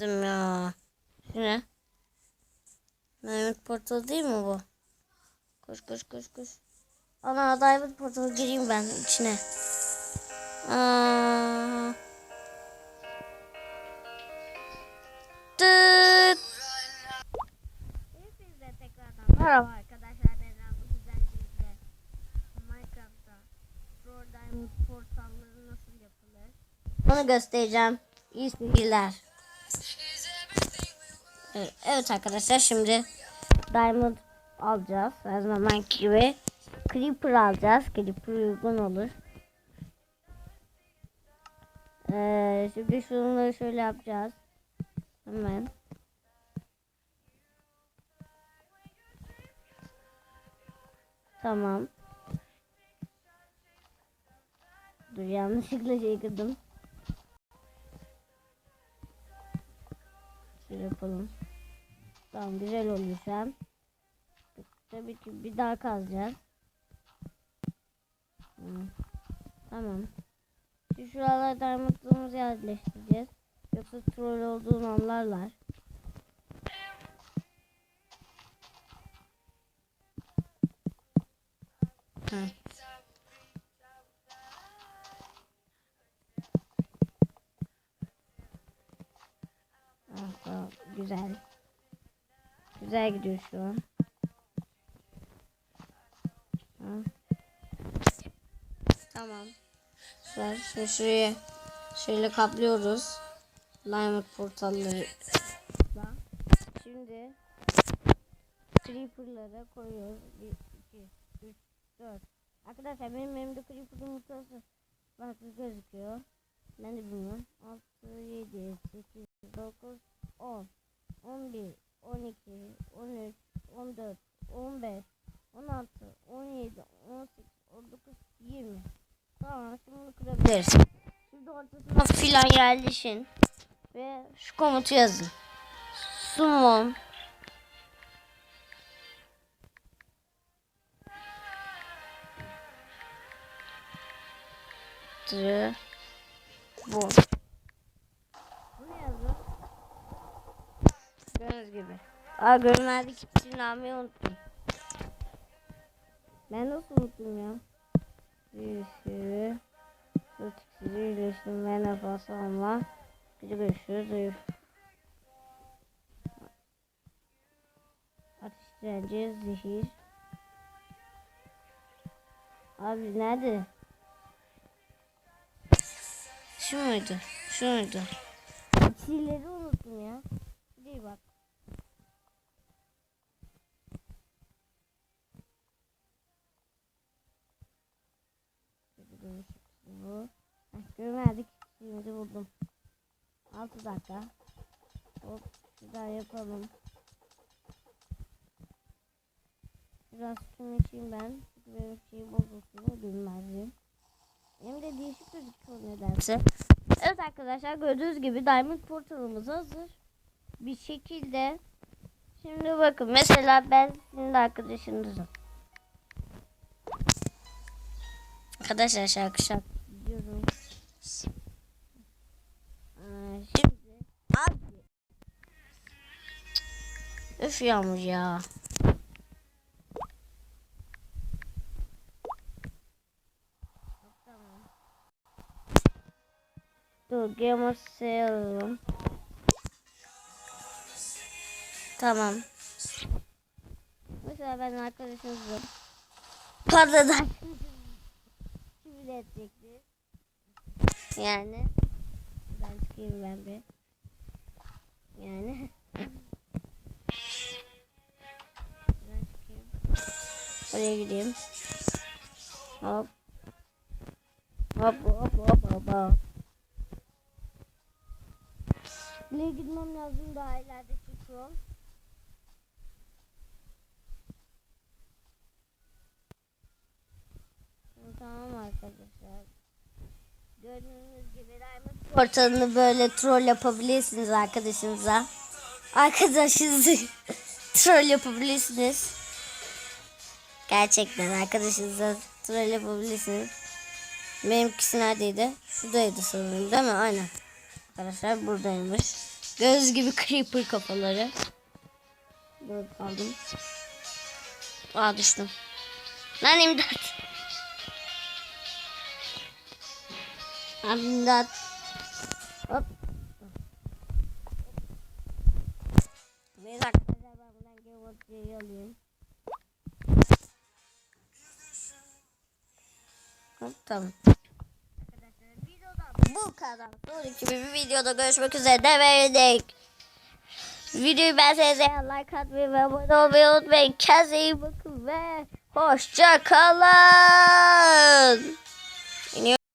Ya. Şu ne? Mehmet portal değil mi bu? Koş koş koş koş. Ana Diamond portalı gireyim ben içine. Aa. Tıt. Hepinize tekrardan merhaba arkadaşlar. Ben bu güzel birlikte Minecraft'ta Pro Diamond portalları nasıl yapılır? Onu göstereceğim. İyi seyirler. Evet, arkadaşlar şimdi Diamond alacağız. Her zaman gibi. Creeper alacağız. Creeper uygun olur. Ee, şimdi şunları şöyle yapacağız. Hemen. Tamam. Dur yanlışlıkla şey. Şöyle yapalım. Tamam güzel oluyor şu an. Tabii ki bir daha kazacağız. Hmm. Tamam. Şu şuralara diamondlarımızı yerleştireceğiz. Yoksa troll olduğunu anlarlar. Hı. Ah, güzel. Güzel gidiyor şu an. Ha. Tamam. Güzel. Şimdi şuraya şöyle kaplıyoruz. Diamond portalları. Şimdi creeper'lara koyuyoruz. 1, 2, 3, 4. Arkadaşlar benim elimde creeper yumurtası farklı gözüküyor. Ben de bilmiyorum. 6, 7, 8, 9, 10, 11, 12, 13, 14, 15, 16, 17, 18, 19, 20. Tamam şimdi bunu kırabiliriz. Şimdi ortasına filan yerleşin. Ve şu komutu yazın. Summon. Bu Gördüğünüz gibi. Aa görünmezlik için unuttum. Ben nasıl unuttum ya? Bir sürü Dört ikisi iyileştim ve nefes alma. Gücü güçlü zayıf. Ateş zehir. Abi nerede? Şu muydu? Şu muydu? İkisileri unuttum ya. Değil bak. Bu. Görmedik. Şimdi buldum. 6 dakika. Hop. Güzel yapalım. Biraz suyunu içeyim ben. Benim şeyi bozulsun. Bilmezdim. Hem de değişik gözüküyor nedense. Evet arkadaşlar gördüğünüz gibi Diamond portalımız hazır. Bir şekilde. Şimdi bakın mesela ben sizin arkadaşınızım. Arkadaşlar şarkı şarkı diyorum. Ee, şimdi abi. Öf yağmur ya. Dur gamer sayalım. Tamam. Mesela ben arkadaşınızım. Pardon. Küfür edecekti. Yani. Ben çıkayım ben bir. Yani. ben çıkayım. Oraya gideyim. Hop. Hop hop hop hop hop. Buraya gitmem lazım daha ileride çıkıyor. Tamam arkadaşlar. Gördüğünüz gibi Diamond portalını böyle troll yapabilirsiniz arkadaşınıza. Arkadaşınızı troll yapabilirsiniz. Gerçekten arkadaşınıza troll yapabilirsiniz. Benimkisi neredeydi? Şuradaydı sanırım değil mi? Aynen. Arkadaşlar buradaymış. Göz gibi creeper kafaları. Böyle kaldım. Aa düştüm. Lan imdat. Abi imdat. Hop. Neyse. Hop tamam. Bu kadar. Sonraki bir videoda görüşmek üzere. Demedik. Videoyu beğenseniz eğer like atmayı ve abone olmayı unutmayın. Kendinize iyi bakın ve hoşça kalın.